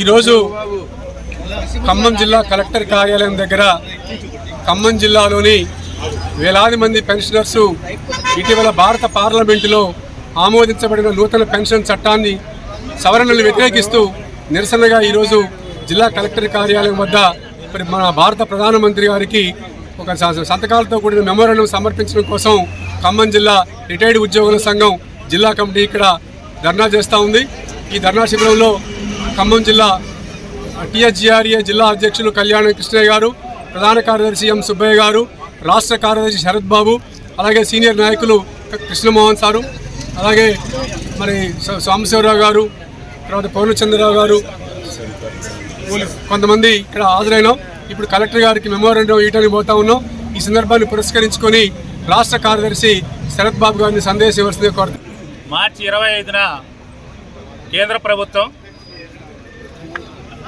ఈరోజు ఖమ్మం జిల్లా కలెక్టర్ కార్యాలయం దగ్గర ఖమ్మం జిల్లాలోని వేలాది మంది పెన్షనర్స్ ఇటీవల భారత పార్లమెంటులో ఆమోదించబడిన నూతన పెన్షన్ చట్టాన్ని సవరణలు వ్యతిరేకిస్తూ నిరసనగా ఈరోజు జిల్లా కలెక్టర్ కార్యాలయం వద్ద మన భారత ప్రధానమంత్రి గారికి ఒక స- సంతకాలతో కూడిన మెమోరాండం సమర్పించడం కోసం ఖమ్మం జిల్లా రిటైర్డ్ ఉద్యోగుల సంఘం జిల్లా కమిటీ ఇక్కడ ధర్నా చేస్తూ ఉంది. ఈ ధర్నా శిబిరంలో ఖమ్మం జిల్లా టీఎస్జీఆర్ఏ జిల్లా అధ్యక్షులు కళ్యాణ కృష్ణయ్య గారు ప్రధాన కార్యదర్శి ఎం సుబ్బయ్య గారు రాష్ట్ర కార్యదర్శి శరత్ బాబు అలాగే సీనియర్ నాయకులు కృష్ణమోహన్ సారు అలాగే మరి స- సాంబశివరావు గారు తర్వాత పౌర్ణచంద్రరావు గారు కొంతమంది ఇక్కడ హాజరైనాం. ఇప్పుడు కలెక్టర్ గారికి మెమోరండం ఇవ్వడానికి పోతా ఉన్నాం. ఈ సందర్భాన్ని పురస్కరించుకొని రాష్ట్ర కార్యదర్శి శరత్ బాబు గారిని సందేశం ఇవ్వాల్సిందే కోరుతున్నాం మార్చి ఇరవై ఐదున కేంద్ర ప్రభుత్వం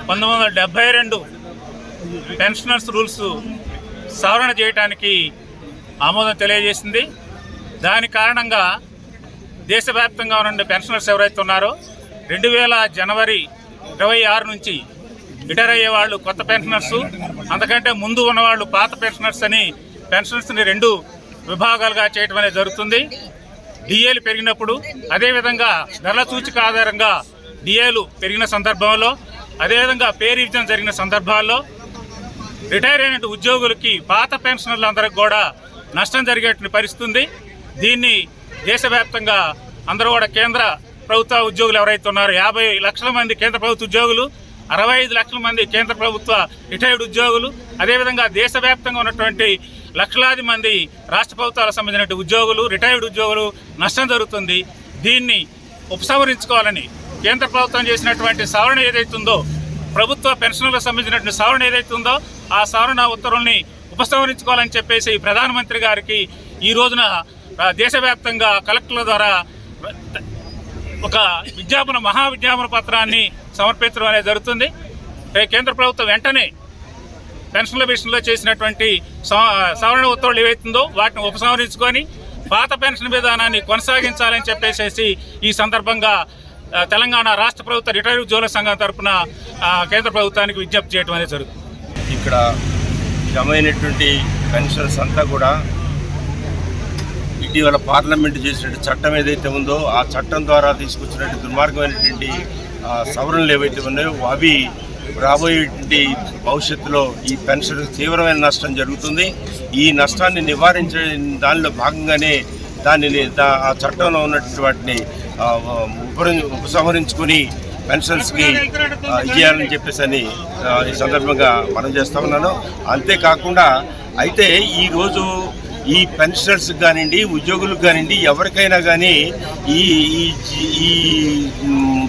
పంతొమ్మిది వందల డెబ్బై రెండు పెన్షనర్స్ రూల్స్ సవరణ చేయడానికి ఆమోదం తెలియజేసింది. దాని కారణంగా దేశవ్యాప్తంగా ఉన్న పెన్షనర్స్ ఎవరైతే ఉన్నారో రెండు వేల జనవరి ఇరవై ఆరు నుంచి రిటైర్ అయ్యే వాళ్ళు కొత్త పెన్షనర్స్ అంతకంటే ముందు ఉన్నవాళ్ళు పాత పెన్షనర్స్ అని పెన్షనర్స్ని రెండు విభాగాలుగా చేయటం అనేది జరుగుతుంది. డిఏలు పెరిగినప్పుడు అదేవిధంగా ధరల సూచిక ఆధారంగా డిఏలు పెరిగిన సందర్భంలో అదేవిధంగా పే రివిజన్ జరిగిన సందర్భాల్లో రిటైర్ అయిన ఉద్యోగులకి పాత పెన్షనర్లందరికీ కూడా నష్టం జరిగేటువంటి పరిస్థితుంది. దీన్ని దేశవ్యాప్తంగా అందరూ కూడా కేంద్ర ప్రభుత్వ ఉద్యోగులు ఎవరైతే ఉన్నారో యాభై లక్షల మంది కేంద్ర ప్రభుత్వ ఉద్యోగులు అరవై ఐదు లక్షల మంది కేంద్ర ప్రభుత్వ రిటైర్డ్ ఉద్యోగులు అదేవిధంగా దేశవ్యాప్తంగా ఉన్నటువంటి లక్షలాది మంది రాష్ట్ర ప్రభుత్వాలకు సంబంధించిన ఉద్యోగులు రిటైర్డ్ ఉద్యోగులు నష్టం జరుగుతుంది. దీన్ని ఉపసంహరించుకోవాలని కేంద్ర ప్రభుత్వం చేసినటువంటి సవరణ ఏదైతుందో ప్రభుత్వ పెన్షన్లకు సంబంధించినటువంటి సవరణ ఏదైతే ఉందో ఆ సవరణ ఉత్తర్వుల్ని ఉపసంహరించుకోవాలని చెప్పేసి ప్రధానమంత్రి గారికి ఈ రోజున దేశవ్యాప్తంగా కలెక్టర్ల ద్వారా ఒక విజ్ఞాపన మహా విజ్ఞాపన పత్రాన్ని సమర్పించడం అనేది జరుగుతుంది. కేంద్ర ప్రభుత్వం వెంటనే పెన్షన్ల విషయంలో చేసినటువంటి సవరణ ఉత్తర్వులు ఏవైతుందో వాటిని ఉపసంహరించుకొని పాత పెన్షన్ విధానాన్ని కొనసాగించాలని చెప్పేసి ఈ సందర్భంగా తెలంగాణ రాష్ట్ర ప్రభుత్వ రిటైర్డ్ ఉద్యోగుల సంఘం తరఫున ఆ, కేంద్ర ప్రభుత్వానికి విజ్ఞప్తి చేయడం అనేది జరుగుతుంది. ఇక్కడ జమ అయినటువంటి పెన్షన్స్ అంతా కూడా ఇటీవల పార్లమెంట్ చేసినట్టు చట్టం ఏదైతే ఉందో ఆ చట్టం ద్వారా తీసుకొచ్చినటువంటి దుర్మార్గమైనటువంటి సవరణలు ఏవైతే ఉన్నాయో అవి రాబోయేటువంటి భవిష్యత్తులో ఈ పెన్షన్ తీవ్రమైన నష్టం జరుగుతుంది. ఈ నష్టాన్ని నివారించే దానిలో భాగంగానే దానిని దా- ఆ చట్టంలో ఉన్నటువంటి వాటిని ఉపసంహరించుకొని పెన్షన్స్కి ఆ, ఇవ్వాలని చెప్పేసి అని ఈ సందర్భంగా మనం చేస్తా ఉన్నాను. అంతేకాకుండా అయితే ఈరోజు ఈ పెన్షనర్స్ కానివ్వండి ఉద్యోగులకు కానివ్వండి ఎవరికైనా కానీ ఈ ఈ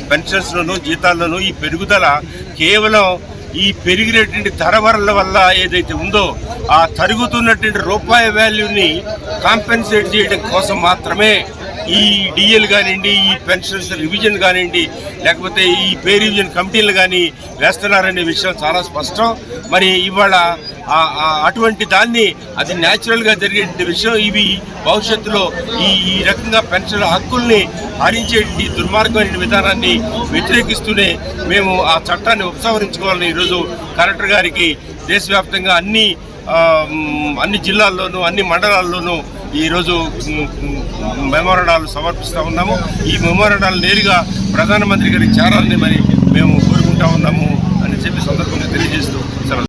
పెన్షన్స్లోనూ జీతాల్లోనూ ఈ పెరుగుదల కేవలం ఈ పెరిగినటువంటి ధరవరల వల్ల ఏదైతే ఉందో ఆ తరుగుతున్నటువంటి రూపాయి వాల్యూని కాంపెన్సేట్ చేయడం కోసం మాత్రమే ఈ డిఎల్ కానివ్వండి ఈ పెన్షన్స్ రివిజన్ కానివ్వండి లేకపోతే ఈ పే రివిజన్ కమిటీలు కానీ వేస్తున్నారనే విషయం చాలా స్పష్టం. మరి ఇవాళ అటువంటి దాన్ని అది న్యాచురల్గా జరిగే విషయం ఇవి భవిష్యత్తులో ఈ ఈ రకంగా పెన్షన్ హక్కుల్ని హరించే దుర్మార్గమైన విధానాన్ని వ్యతిరేకిస్తూనే మేము ఆ చట్టాన్ని ఉపసంహరించుకోవాలని ఈరోజు కలెక్టర్ గారికి దేశవ్యాప్తంగా అన్ని అన్ని జిల్లాల్లోనూ అన్ని మండలాల్లోనూ ఈరోజు మ్, సమర్పిస్తూ ఉన్నాము. ఈ మెమోరాండాలు నేరుగా ప్రధానమంత్రి గారికి చేరాలని మరి మేము కోరుకుంటా ఉన్నాము అని చెప్పి సందర్భంగా తెలియజేస్తూ